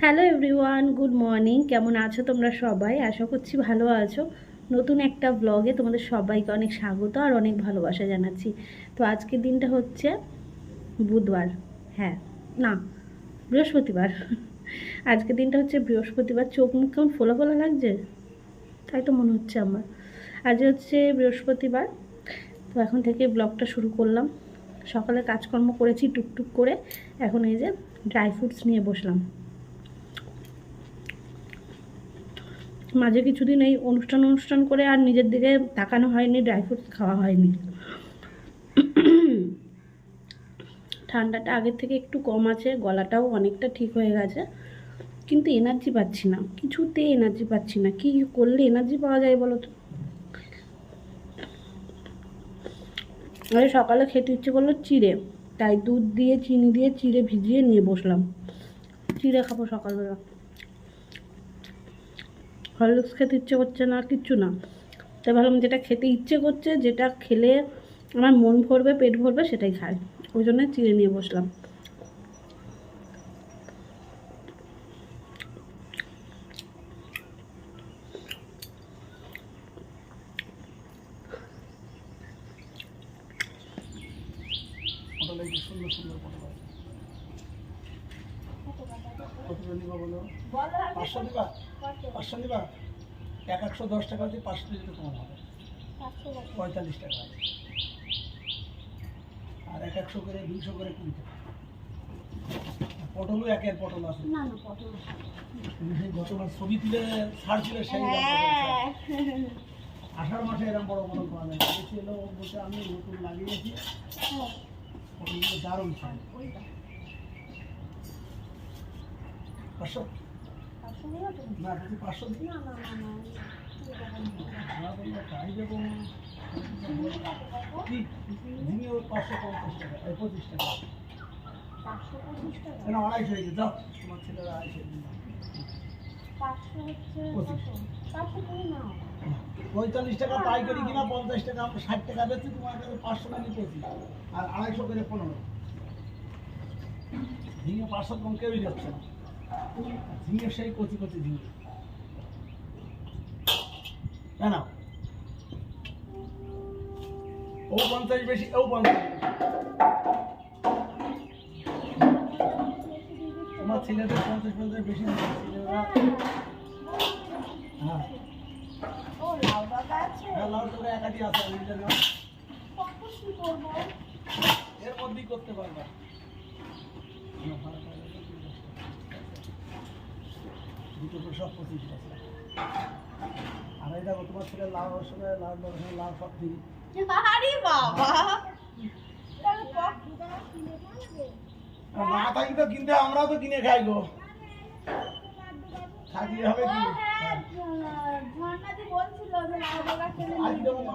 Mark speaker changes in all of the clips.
Speaker 1: Hello everyone good morning কেমন আছো তোমরা সবাই? আশা করছি ভালো আছো। নতুন একটা ব্লগে তোমাদের সবাইকে অনেক স্বাগত আর অনেক ভালোবাসা জানাচ্ছি। তো আজকের দিনটা হচ্ছে বুধবার। হ্যাঁ না, বৃহস্পতিবার। আজকের দিনটা হচ্ছে বৃহস্পতিবার। চোখ মুখ কেমন ফোলা ফোলা লাগছে? তাই তো মনে হচ্ছে আমার। আজ হচ্ছে বৃহস্পতিবার। তো এখন থেকে ব্লগটা শুরু করলাম। সকালে কাজকর্ম করেছি টুকটুক করে। এখন এই যে ড্রাই ফ্রুটস নিয়ে বসলাম। মাঝে কিছুদিন এই অনুষ্ঠান অনুষ্ঠান করে আর নিজের দিকে তাকানো হয়নি ড্রাই ফ্রুটস খাওয়া হয়নি। ঠান্ডাটা আগের থেকে একটু কম আছে, গলাটাও অনেকটা ঠিক হয়ে গেছে, কিন্তু এনার্জি পাচ্ছি না, কিছুতে এনার্জি পাচ্ছি না, কি করলে এনার্জি পাওয়া যায় বলো তো? আরে সকালে খেতে ইচ্ছে করল চিড়ে, তাই দুধ দিয়ে, চিনি দিয়ে চিড়ে ভিজিয়ে নিয়ে বসলাম। চিড়ে খাব সকালবেলা। হরলিক্স খেতে ইচ্ছে করছে না কিচ্ছু না। তাই ভাবলাম যেটা খেতে ইচ্ছে করছে, যেটা খেলে আমার মন ভরবে, পেট ভরবে, সেটাই খায় ওই জন্য চিড়ে নিয়ে বসলাম
Speaker 2: পটল এই যে সুন্দর সুন্দর পটল আছে কতটা নিবা বলো পাঁচশো নিবা পাঁচশো নিবা এক একশো দশ টাকা দিয়ে পাঁচশো দিতে তোমার হবে। পঁয়তাল্লিশ টাকা আছে। আর এক একশো করে দুইশো করে কিনতে পটলও একের পটল আছে।
Speaker 1: না না
Speaker 2: গতবার ছবি তুলে ছাড়ছিলে সেই
Speaker 1: হ্যাঁ।
Speaker 2: ছাড়। আষাঢ় মাসে এরকম বড় পটল পাওয়া যায়। ছিল বসে আমি নতুন লাগিয়েছি পটলগুলো দারুণ পাঁচশো? না পাঁচশো না পাঁচশো টাকা পঁচিশ টাকা না। আড়াইশো হয়ে দাও তোমার ছেলেরা আড়াইশো পঁয়তাল্লিশ টাকা পাইকারি কিনা পঞ্চাশ টাকা ষাট টাকা বেচি তোমার কাছে পাঁচশো টাকা পঁচিশ আর আড়াইশো করে পনেরো ঝিঙে পাঁচশো কম কেউই যাচ্ছে না ঝিঙে সেই কচি কচি ঝিঙে না না। ও পঞ্চাশ বেশি ও পঞ্চাশ তোমার ছেলেদের পঞ্চাশ পঞ্চাশ বেশি হ্যাঁ। হ্যাঁ লাউ টাকা একাটি আছে এর মধ্যেই করতে পারবা। দুটো সব পঁচিশ আর এই দেখো তোমার ছেলে লাউ সঙ্গে লাউ সঙ্গে লাউ সব আর না থাকি তো কিনতে আমরাও তো কিনে খাই গো। থাকলে হবে কি? হ্যাঁ। আজ দেবো মা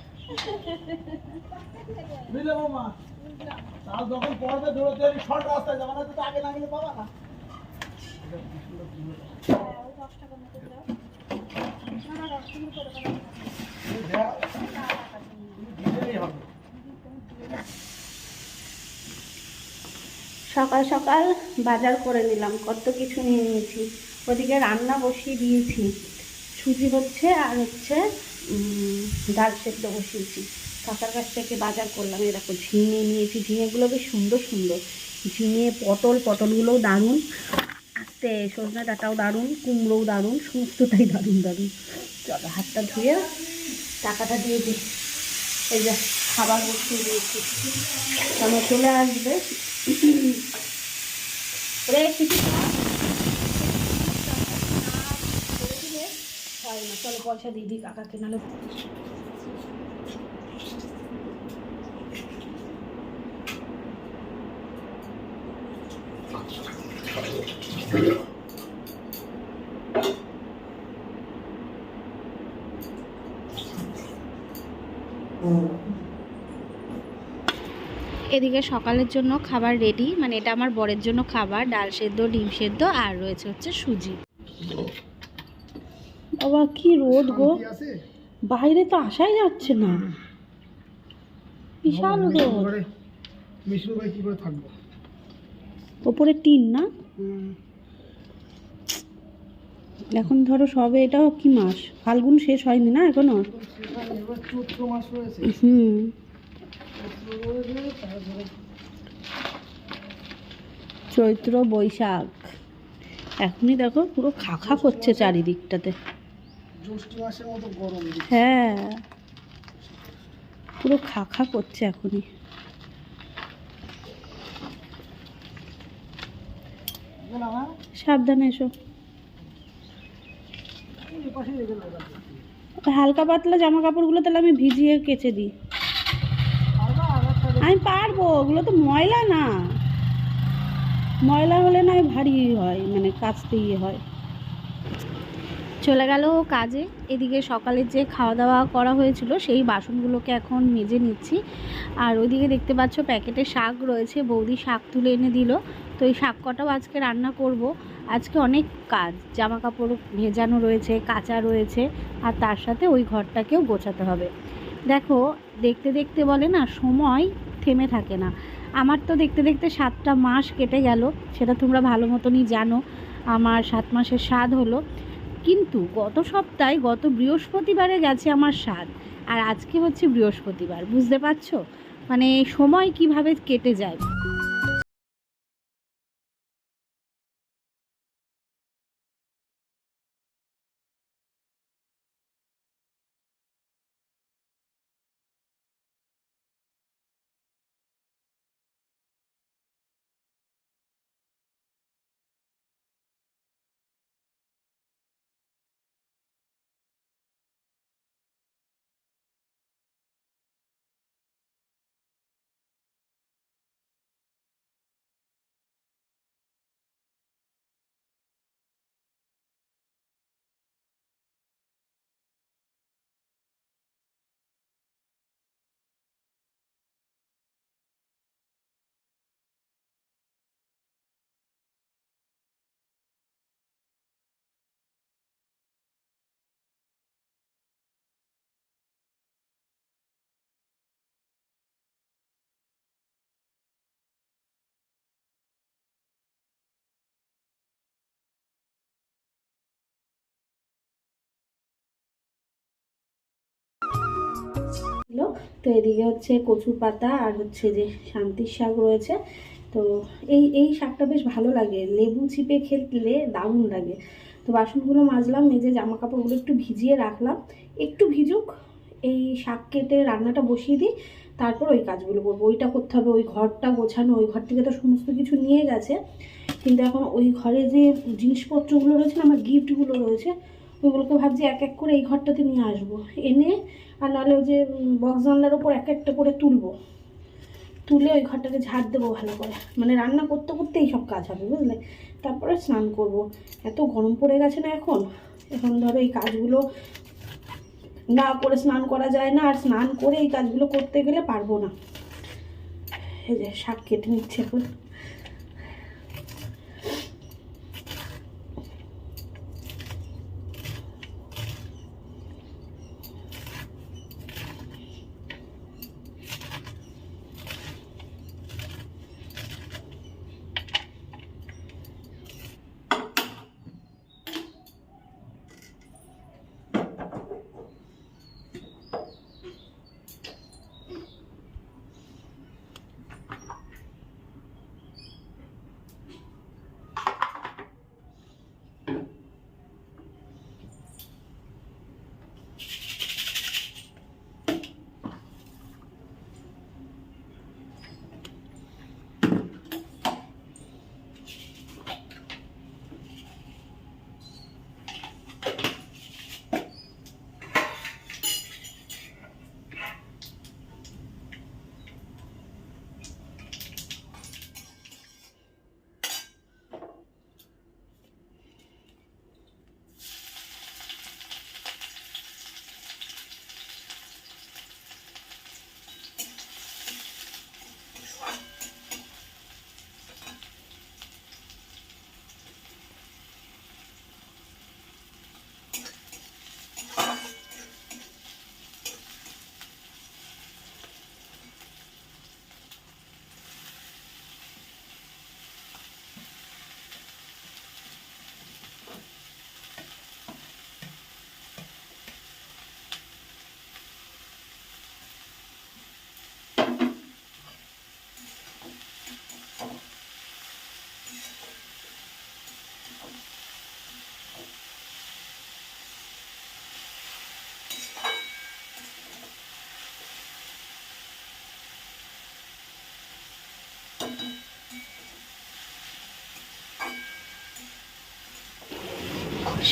Speaker 2: বুঝলে বৌমা? তাও যখন পড়বে শর্ট রাস্তায় যাবে না তো আগে না গেলে পাবা না।
Speaker 1: সকাল সকাল বাজার করে নিলাম কত কিছু নিয়ে নিয়েছি। ওদিকে রান্না বসিয়ে দিয়েছি। সুজি হচ্ছে আর হচ্ছে ডাল সেদ্ধ বসিয়েছি। কাকার কাছ থেকে বাজার করলাম। দেখো, ঝিঙে নিয়েছি। ঝিঙেগুলো বেশ সুন্দর সুন্দর। ঝিঙে, পটল, পটলগুলোও দারুণ। আস্তে, সজনে ডাটাও দারুণ, কুমড়োও দারুণ, সমস্তটাই দারুণ দারুণ। চলো, হাতটা ধুয়ে টাকাটা দিয়ে দিই। এই যে, খাবার বসিয়ে দিয়েছি। চলে আসবে। রে কিছু পারে না। চলো পয়সা দিয়ে দিই কাকাকে, নাহলে এদিকে সকালের জন্য খাবার রেডি মানে এটা আমার বরের জন্য খাবার, ডাল সেদ্ধ, ডিম সেদ্ধ, আর রয়েছে হচ্ছে সুজি। বাবা কি রোদ গো। বাইরে তো আসাই যাচ্ছে না। বিশাল রোদ।
Speaker 2: কি করে থাকব?
Speaker 1: ওপরে টিন না? এখন ধরো সবে এটাও কি মাস? ফাল্গুন শেষ হয়নি না
Speaker 2: এখনও?
Speaker 1: হুম।
Speaker 2: চৈত্র
Speaker 1: চৈত্র বৈশাখ। এখনই দেখো পুরো খাখা করছে চারিদিকটাতে।
Speaker 2: জ্যৈষ্ঠ মাসের মতো গরম
Speaker 1: হ্যাঁ। পুরো খাখা করছে এখনই।
Speaker 2: না না
Speaker 1: সাবধানে এসো। হালকা পাতলা জামা কাপড়গুলো তাহলে আমি ভিজিয়ে কেচে দিই। আমি পারব ওগুলো তো ময়লা না। ময়লা হলে নয় ভারী হয় মানে কাচতে ইয়ে হয়। চলে গেল কাজে। এদিকে সকালে যে খাওয়া দাওয়া করা হয়েছিল, সেই বাসনগুলোকে এখন মেজে নিচ্ছি। আর ওইদিকে দেখতে পাচ্ছ প্যাকেটে শাক রয়েছে, বৌদি শাক তুলে এনে দিল। তো এই শাক কটাও আজকে রান্না করব। আজকে অনেক কাজ জামা কাপড় ভেজানো রয়েছে, কাঁচা রয়েছে, আর তার সাথে ওই ঘরটাকেও গোছাতে হবে। দেখো, দেখতে দেখতে বলে না, সময় থেমে থাকে না। আমার তো দেখতে দেখতে সাতটা মাস কেটে গেল, সেটা তোমরা ভালো মতনই জানো। আমার সাত মাসের স্বাদ হলো। কিন্তু গত সপ্তাহে, গত বৃহস্পতিবারে গেছে আমার স্বাদ, আর আজকে হচ্ছে বৃহস্পতিবার, বুঝতে পারছ? মানে সময় কীভাবে কেটে যায়? ছিল। তো এদিকে হচ্ছে কচুর পাতা আর হচ্ছে যে শান্তির শাক রয়েছে। তো এই এই শাকটা বেশ ভালো লাগে। লেবু চিপে খেলে দারুণ লাগে। তো বাসনগুলো মাজলাম মেজে জামা কাপড়গুলো একটু ভিজিয়ে রাখলাম। একটু ভিজুক, এই শাক কেটে রান্নাটা বসিয়ে দিই, তারপর ওই কাজগুলো করব। ওইটা করতে হবে, ওই ঘরটা গোছানো, ওই ঘর থেকে তো সমস্ত কিছু নিয়ে গেছে। কিন্তু এখন ওই ঘরে যে জিনিসপত্রগুলো রয়েছে না আমার গিফটগুলো রয়েছে, ওইগুলোকে ভাবছি এক এক করে এই ঘরটাতে নিয়ে আসব। এনে আর নাহলে ওই যে বক্স জানলার ওপর এক একটা করে তুলবো। তুলে ওই ঘরটাকে ঝাড় দেবো ভালো করে। মানে রান্না করতে করতে এই সব কাজ হবে, বুঝলে? তারপরে স্নান করব। এত গরম পড়ে গেছে না এখন? এখন ধরো এই কাজগুলো না করে স্নান করা যায় না, আর স্নান করে এই কাজগুলো করতে গেলে পারব না। এই যে শাক কেটে নিচ্ছে এখন।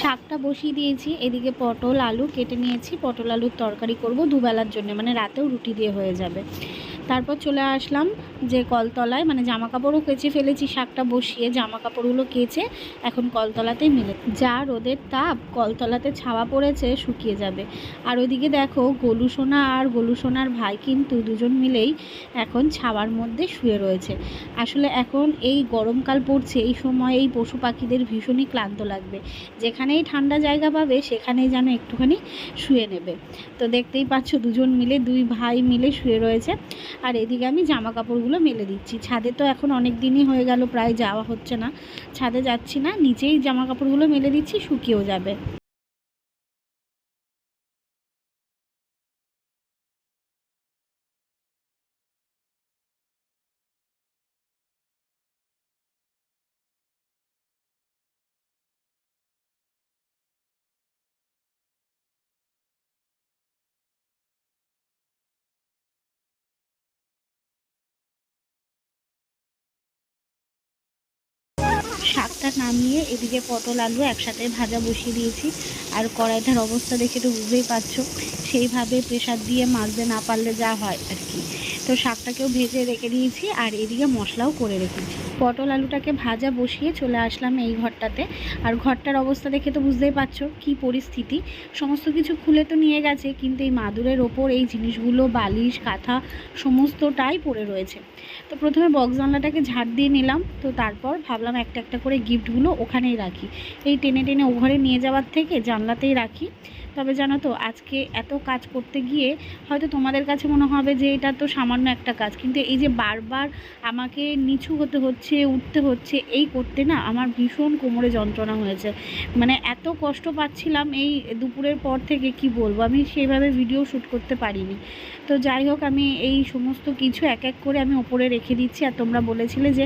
Speaker 1: শাকটা বসিয়ে দিয়েছি, এদিকে পটল, আলু কেটে নিয়েছি, পটল, আলুর তরকারি করব দুবেলার জন্য মানে রাতেও রুটি দিয়ে হয়ে যাবে। তারপর চলে আসলাম যে কলতলায় মানে জামা কাপড়ও কেচে ফেলেছি, শাকটা বসিয়ে জামা কাপড়গুলো কেচে এখন কলতলাতেই মিলে। যা রোদের তাপ, কলতলাতে ছাওয়া পড়েছে, শুকিয়ে যাবে। আর ওইদিকে দেখো, গোলু সোনা আর গোলু সোনার ভাই কিন্তু দুজন মিলেই এখন ছাওয়ার মধ্যে শুয়ে রয়েছে। আসলে এখন এই গরমকাল পড়ছে, এই সময় এই পশু পাখিদের ভীষণই ক্লান্ত লাগবে। যেখানেই ঠান্ডা জায়গা পাবে, সেখানেই যেন একটুখানি শুয়ে নেবে। তো দেখতেই পাচ্ছ, দুজন মিলে, দুই ভাই মিলে শুয়ে রয়েছে। আর এদিকে আমি জামা কাপড়গুলো মেলে দিচ্ছি। ছাদে তো এখন অনেক দিনই হয়ে গেল, প্রায় যাওয়া হচ্ছে না। ছাদে যাচ্ছি না, নিচেই জামা কাপড়গুলো মেলে দিচ্ছি, শুকিয়েও যাবে। নামিয়ে এদিকে পটল আলু একসাথে ভাজা বসিয়ে দিয়েছি। আর কড়াইটার অবস্থা দেখে তো বুঝতেই পারছ। সেইভাবে প্রেশার দিয়ে মাজতে না পারলে যা হয় আর কি। তো শাকটাকেও ভেজে রেখে দিয়েছি আর এদিকে মশলাও করে রেখেছি। পটল আলুটাকে ভাজা বসিয়ে চলে আসলাম এই ঘরটাতে। আর ঘরটার অবস্থা দেখে তো বুঝতেই পারছ কি পরিস্থিতি। সমস্ত কিছু খুলে তো নিয়ে গেছে, কিন্তু এই মাদুরের ওপর এই জিনিসগুলো, বালিশ, কাঁথা সমস্তটাই পড়ে রয়েছে। তো প্রথমে বক্স জানলাটাকে ঝাড় দিয়ে নিলাম, তো তারপর ভাবলাম একটা একটা করে গিফটগুলো ওখানেই রাখি। এই টেনে টেনে ও ঘরে নিয়ে যাওয়ার থেকে জানলাতেই রাখি। তবে জানো তো, আজকে এত কাজ করতে গিয়ে হয়তো তোমাদের কাছে মনে হবে যে এটা তো সামান্য একটা কাজ, কিন্তু এই যে বারবার আমাকে নিচু হতে হচ্ছে, উঠতে হচ্ছে, এই করতে না আমার ভীষণ কোমরে যন্ত্রণা হয়েছে। মানে এত কষ্ট পাচ্ছিলাম এই দুপুরের পর থেকে, কি বলব, আমি সেইভাবে ভিডিও শ্যুট করতে পারিনি। তো যাই হোক, আমি এই সমস্ত কিছু এক এক করে আমি ওপরে রেখে দিচ্ছি, আর তোমরা বলেছিলে যে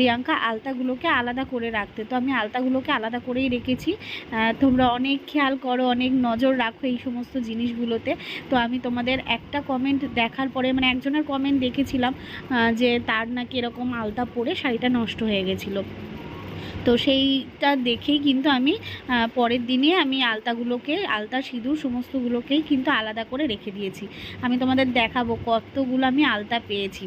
Speaker 1: রিয়াঙ্কা আলতাগুলোকে আলাদা করে রাখতে। তো আমি আলতাগুলোকে আলাদা করেই রেখেছি। তোমরা অনেক খেয়াল করো, অনেক নজর রাখো এই সমস্ত জিনিসগুলোতে। তো আমি তোমাদের একটা কমেন্ট দেখার পরে মানে একজনের কমেন্ট দেখেছিলাম যে তার নাকি এরকম আলতা পরে শাড়িটা নষ্ট হয়ে গেছিল। তো সেইটা দেখেই কিন্তু আমি পরের দিনে আমি আলতাগুলোকে, আলতা, সিঁদুর সমস্তগুলোকেই কিন্তু আলাদা করে রেখে দিয়েছি। আমি তোমাদের দেখাবো কতগুলো আমি আলতা পেয়েছি।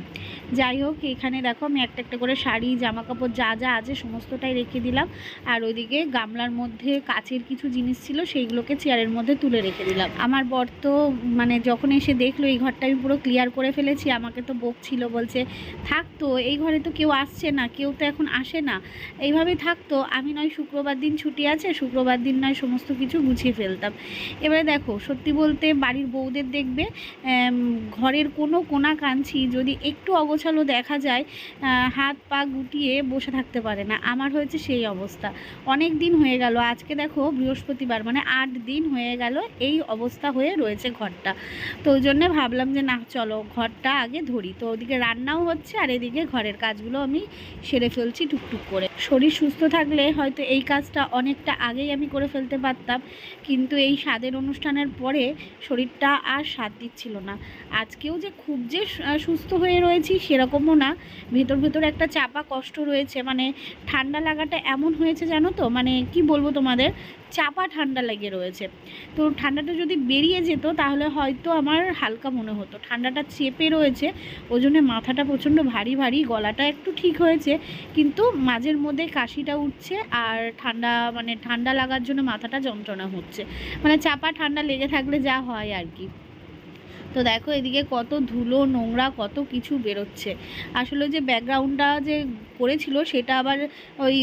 Speaker 1: যাই হোক, এখানে দেখো আমি একটা একটা করে শাড়ি জামা কাপড় যা যা আছে সমস্তটাই রেখে দিলাম। আর ওইদিকে গামলার মধ্যে কাচের কিছু জিনিস ছিল, সেইগুলোকে চেয়ারের মধ্যে তুলে রেখে দিলাম। আমার বর তো মানে যখন এসে দেখল, এই ঘরটা আমি পুরো ক্লিয়ার করে ফেলেছি, আমাকে তো বকছিল, বলছে থাকতো এই ঘরে তো কেউ আসছে না, কেউ তো এখন আসে না। এইভাবেই থাকতো আমি নয়, শুক্রবার দিন ছুটি আছে, শুক্রবার দিন নয়, সমস্ত কিছু গুছিয়ে ফেলতাম। এবারে দেখো, সত্যি বলতে বাড়ির বউদের দেখবে ঘরের কোনো কোনা কাঞ্চি যদি একটু অগোছালো দেখা যায় হাত পা গুটিয়ে বসে থাকতে পারে না। আমার হয়েছে সেই অবস্থা। অনেক দিন হয়ে গেল, আজকে দেখো বৃহস্পতিবার মানে আট দিন হয়ে গেল এই অবস্থা হয়ে রয়েছে ঘরটা। তো ওই জন্যে ভাবলাম যে না, চলো ঘরটা আগে ধরি। তো ওদিকে রান্নাও হচ্ছে আর এদিকে ঘরের কাজগুলো আমি সেরে ফেলছি টুকটুক করে। শরীর সুস্থ থাকলে হয়তো এই কাজটা অনেকটা আগেই আমি করে ফেলতে পারতাম, কিন্তু এই স্বাদের অনুষ্ঠানের পরে শরীরটা আর স্বাদ দিচ্ছিল না। আজকেও যে খুব যে সুস্থ হয়ে রয়েছি সেরকমও না। ভেতর ভেতর একটা চাপা কষ্ট রয়েছে। মানে ঠান্ডা লাগাটা এমন হয়েছে জানো তো? মানে কি বলব তোমাদের? চাপা ঠান্ডা লেগে রয়েছে। তো ঠান্ডাটা যদি বেরিয়ে যেত, তাহলে হয়তো আমার হালকা মনে হতো। ঠান্ডাটা চেপে রয়েছে, ওই জন্য মাথাটা প্রচণ্ড ভারী ভারী, গলাটা একটু ঠিক হয়েছে। কিন্তু মাঝের মধ্যে কাশিটা উঠছে আর ঠান্ডা মানে ঠান্ডা লাগার জন্য মাথাটা যন্ত্রণা হচ্ছে। মানে চাপা ঠান্ডা লেগে থাকলে যা হয় আর কি। তো দেখো এদিকে কত ধুলো নোংরা কত কিছু বেরোচ্ছে। আসলে যে ব্যাকগ্রাউন্ডটা যে করেছিল সেটা আবার ওই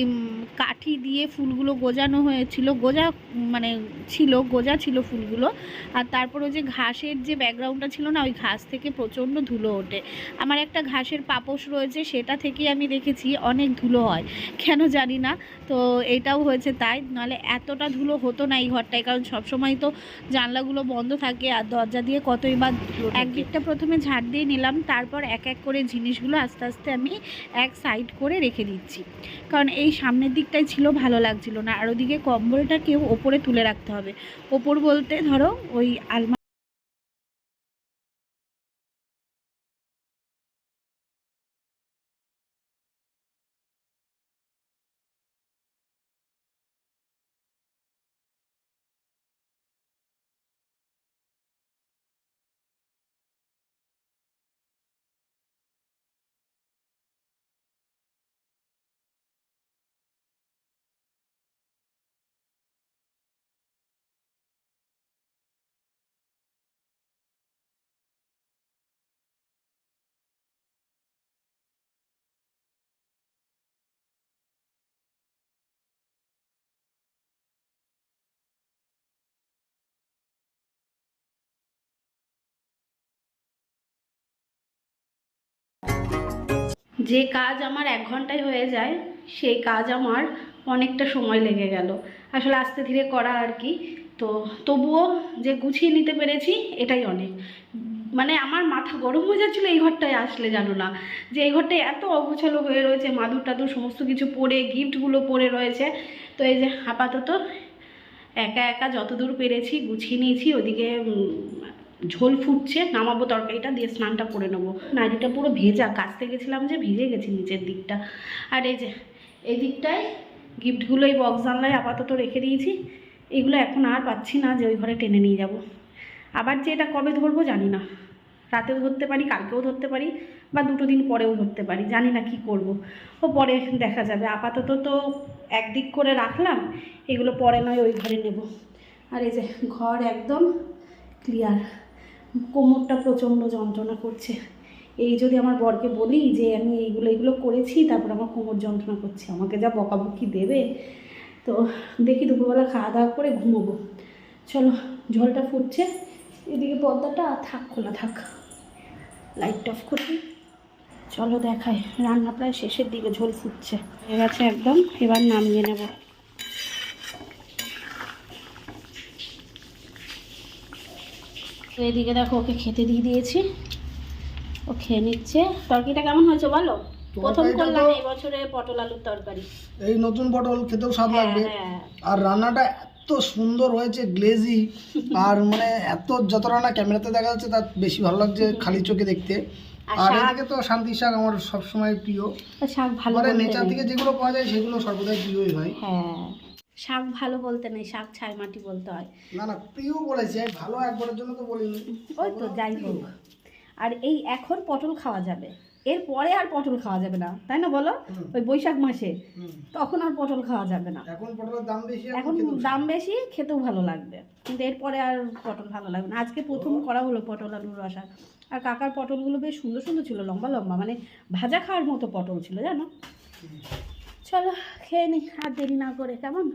Speaker 1: কাঠি দিয়ে ফুলগুলো গোজানো হয়েছিল, গোজা মানে ছিল, গোজা ছিল ফুলগুলো। আর তারপর ওই যে ঘাসের যে ব্যাকগ্রাউন্ডটা ছিল না, ওই ঘাস থেকে প্রচণ্ড ধুলো ওঠে। আমার একটা ঘাসের পাপোশ রয়েছে, সেটা থেকেই আমি দেখেছি, অনেক ধুলো হয়। কেন জানি না, তো এটাও হয়েছে তাই। নাহলে এতটা ধুলো হতো না এই ঘরটায়, কারণ সবসময় তো জানলাগুলো বন্ধ থাকে আর দরজা দিয়ে কতই বা একদিকটা প্রথমে ঝাড় দিয়ে নিলাম, তারপর এক এক করে জিনিসগুলো আস্তে আস্তে আমি এক সাইড করে রেখে দিচ্ছি। কারণ এই সামনের দিকটাই ছিল ভালো লাগছিল না। আর ওদিকে কম্বলটাকেও ওপরে তুলে রাখতে হবে। ওপর বলতে ধরো ওই আলমা যে কাজ আমার এক ঘন্টায় হয়ে যায়, সেই কাজ আমার অনেকটা সময় লেগে গেল। আসলে আস্তে ধীরে করা আর কি। তো তবুও যে গুছিয়ে নিতে পেরেছি, এটাই অনেক। মানে আমার মাথা গরম হয়ে যাচ্ছিল এই ঘরটায় আসলে জানো না। যে এই ঘরটায় এত অগোছালো হয়ে রয়েছে, মাদুর টাদুর সমস্ত কিছু পরে, গিফটগুলো পরে রয়েছে। তো এই যে আপাতত একা একা যতদূর পেরেছি, গুছিয়ে নিয়েছি, ওদিকে ঝোল ফুটছে, নামাবো তরকারিটা, দিয়ে স্নানটা করে নেব। নাড়িটা পুরো ভেজা, কাচতে গেছিলাম যে ভিজে গেছি নিচের দিকটা। আর এই যে, এই দিকটায় গিফটগুলো এই বক্স জানলায় আপাতত রেখে দিয়েছি। এগুলো এখন আর পাচ্ছি না, যে ওই ঘরে টেনে নিয়ে যাব। আবার যে এটা কবে ধরবো জানি না। রাতেও ধরতে পারি, কালকেও ধরতে পারি, বা দুটো দিন পরেও ধরতে পারি, জানি না কি করব। ও পরে দেখা যাবে। আপাতত তো একদিক করে রাখলাম, এগুলো পরে নয় ওই ঘরে নেব। আর এই যে, ঘর একদম ক্লিয়ার কোমরটা প্রচণ্ড যন্ত্রণা করছে। এই যদি আমার বরকে বলি যে আমি এইগুলো এইগুলো করেছি, তারপর আমার কোমর যন্ত্রণা করছে, আমাকে যা বকাবকি দেবে, তো দেখি দুপুরবেলা খাওয়া দাওয়া করে ঘুমোবো। চলো ঝোলটা ফুটছে, এদিকে পর্দাটা থাক, খোলা থাক। লাইট অফ করি। চলো দেখায় রান্না প্রায় শেষের দিকে, ঝোল ফুটছে। হয়ে গেছে একদম, এবার নামিয়ে নেব। তো এদিকে দেখো ওকে খেতে দিয়ে দিয়েছি। ও খেয়ে নিচ্ছে। তরকারিটা কেমন হয়েছে বলো? প্রথম করলাম এই বছরে পটল আলুর তরকারি।
Speaker 2: এই নতুন পটল খেতেও স্বাদ
Speaker 1: হ্যাঁ
Speaker 2: লাগবে।
Speaker 1: হ্যাঁ।
Speaker 2: আর রান্নাটা এত সুন্দর হয়েছে গ্লেজি। আর মানে এত যতটা না ক্যামেরাতে দেখা যাচ্ছে তার বেশি ভালো লাগছে খালি চোখে দেখতে।
Speaker 1: আর
Speaker 2: এদিকে তো শান্তি শাক আমার সবসময় প্রিয়।
Speaker 1: আর শাক ভালো
Speaker 2: নেচার। থেকে যেগুলো পাওয়া যায় সেগুলো সর্বদাই প্রিয়ই হয়।
Speaker 1: হ্যাঁ। শাক ভালো বলতে নেই শাক ছাই মাটি বলতে হয়।
Speaker 2: না না প্রিয় বলেছি ভালো একবারের জন্য তো বলিনি।
Speaker 1: ওই তো যাই হোক। আর এই এখন পটল খাওয়া যাবে। এরপরে আর পটল খাওয়া যাবে না তাই না বলো? ওই বৈশাখ মাসে। তখন আর পটল খাওয়া যাবে না।
Speaker 2: এখন পটলের দাম বেশি
Speaker 1: এখন দাম বেশি খেতেও ভালো লাগবে। কিন্তু এরপরে আর পটল ভালো লাগবে না। আজকে প্রথম করা হলো পটল আলুর রসা। আর কাকার পটলগুলো বেশ সুন্দর সুন্দর ছিল লম্বা লম্বা। মানে ভাজা খাওয়ার মতো পটল ছিল জানো? চলো খেয়ে নি আর দেরি না করে কেমন?